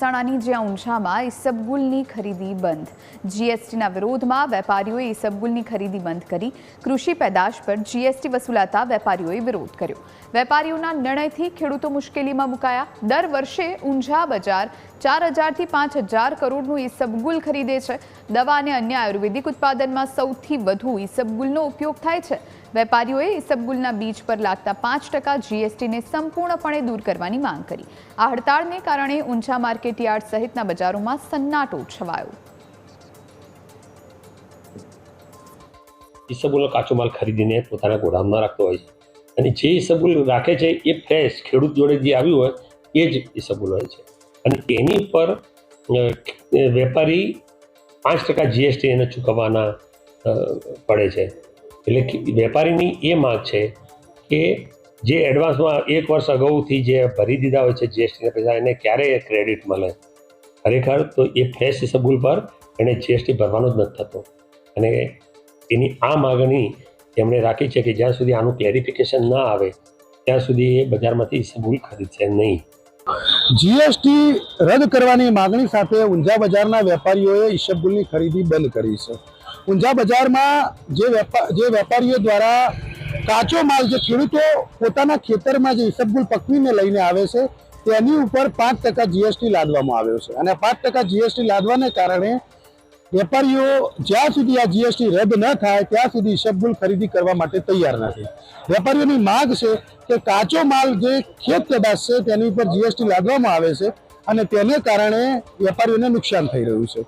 મહેસાણાની જ્યાં ઊંઝામાં ઈસબગુલની ખરીદી બંધ. જીએસટીના વિરોધમાં વેપારીઓએ ઈસબગુલની ખરીદી બંધ કરી. કૃષિ પેદાશ પર જીએસટી વસૂલાતા વેપારીઓએ વિરોધ કર્યો. વેપારીઓના નિર્ણયથી ખેડૂતો મુશ્કેલીમાં મુકાયા. દર વર્ષે ઊંઝા બજાર ચાર હજારથી પાંચ હજાર કરોડનું ઈસબગુલ ખરીદે છે. દવા અને અન્ય આયુર્વેદિક ઉત્પાદનમાં સૌથી વધુ ઈસબગુલનો ઉપયોગ થાય છે. વેપારીઓએ ઈસબગુલના બીજ પર લાગતા પાંચ ટકા જીએસટીને સંપૂર્ણપણે દૂર કરવાની માંગ કરી. આ હડતાળને કારણે ઊંચા માર્કેટયાર્ડ સહિતના બજારોમાં સન્નાટો છવાયો ઈસબગુલનો કાચો માલ ખરીદીને પોતાના ગોડાઉનમાં રાખતો હોય છે. અને જે ઈસબગુલ રાખે છે એ ફ્રેશ ખેડૂત જોડે જે આવ્યું હોય, એ જ ઈસબગુલ હોય છે. અને એની પર વેપારી પાંચ ટકા જીએસટી એને ચૂકવવાના પડે છે. એટલે વેપારીની એ માંગ છે કે જે એડવાન્સમાં એક વર્ષ અગાઉથી જે ભરી દીધા હોય છે જીએસટીના પૈસા, એને ક્યારે ક્રેડિટ મળે? ખરેખર તો એ ફ્રેશ સબુલ પર, એને જીએસટી ભરવાનો જ નથી થતો. અને એની આ માગણી એમણે રાખી છે કે જ્યાં સુધી આનું ક્લેરિફિકેશન ના આવે, ત્યાં સુધી એ બજારમાંથી ઈસબગુલ ખરીદશે નહીં. જીએસટી રદ કરવાની માગણી સાથે ઊંઝા બજારના વેપારીઓએ ઈશબગુલની ખરીદી બંધ કરી છે. ઊંઝા બજારમાં જે વેપાર જે વેપારીઓ દ્વારા કાચો માલ જે ખેડૂતો પોતાના ખેતરમાં જે ઈશબગુલ પકવીને લઈને આવે છે, તેની ઉપર પાંચ ટકા જીએસટી લાદવામાં આવ્યો છે. અને પાંચ ટકા જીએસટી લાદવાને કારણે વેપારીઓ જ્યાં સુધી આ જીએસટી રદ ન થાય, ત્યાં સુધી ઈસબગુલ ખરીદી કરવા માટે તૈયાર નથી. વેપારીઓની માંગ છે કે કાચો માલ જે ખેત પેદાશ છે, તેની ઉપર જીએસટી લાદવામાં આવે છે અને તેને કારણે વેપારીઓને નુકસાન થઈ રહ્યું છે.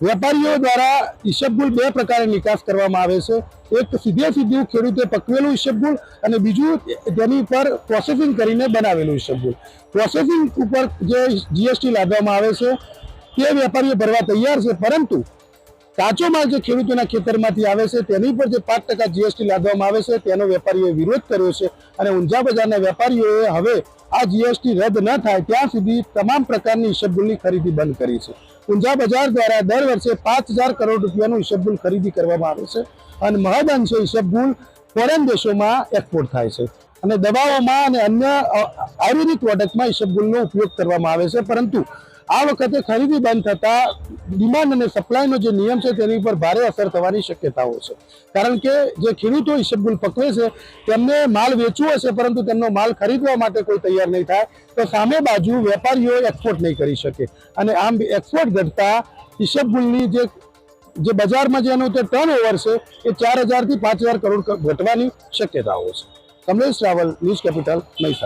વેપારીઓ દ્વારા ઈસબગુલ બે પ્રકારે નિકાસ કરવામાં આવે છે. એક સીધે સીધું ખેડૂતે પકવેલું ઈસબગુલ અને બીજું તેની ઉપર પ્રોસેસિંગ કરીને બનાવેલું ઈસબગુલ પ્રોસેસિંગ ઉપર જે જીએસટી લાદવામાં આવે છે, તે વેપારીઓ ભરવા તૈયાર છે, પરંતુ કાચો માલ જે ખેડૂતોના ખેતરમાંથી આવે છે, તેની પર જે પાંચ ટકા જીએસટી લાદવામાં આવે છે, તેનો વેપારીઓએ વિરોધ કર્યો છે અને ઊંઝા બજારના વેપારીઓએ હવે આ જીએસટી રદ ન થાય, ત્યાં સુધી તમામ પ્રકારની ઈસબગુલની ખરીદી બંધ કરી છે. ઊંઝા બજાર દ્વારા દર વર્ષે પાંચ કરોડ રૂપિયાનું ઈસબગુલ ખરીદી કરવામાં આવે છે અને મહદ અંશે ઈસબગુલ ફોરેન દેશોમાં એક્સપોર્ટ થાય છે. અને દવાઓમાં અને અન્ય આયુર્વેદિક પ્રોડક્ટમાં ઈસબગુલનો ઉપયોગ કરવામાં આવે છે, પરંતુ આ વખતે ખરીદી બંધ થતા ડિમાન્ડ અને સપ્લાયનો જે નિયમ છે તેની પર ભારે અસર થવાની શક્યતાઓ છે. કારણ કે જે ખેડૂતો ઈસબગુલ પકવે છે, તેમને માલ વેચવો હશે પરંતુ તેમનો માલ ખરીદવા માટે કોઈ તૈયાર નહીં થાય, તો સામે બાજુ વેપારીઓ એક્સપોર્ટ નહીં કરી શકે. અને આમ એક્સપોર્ટ ઘટતા ઈસબગુલની જે જે બજારમાં જે એનું જે ટર્ન ઓવર છે, એ ચાર હજારથી પાંચ હજાર કરોડ ઘટવાની શક્યતાઓ છે. Kamlesh Raval, news capital Mahisagar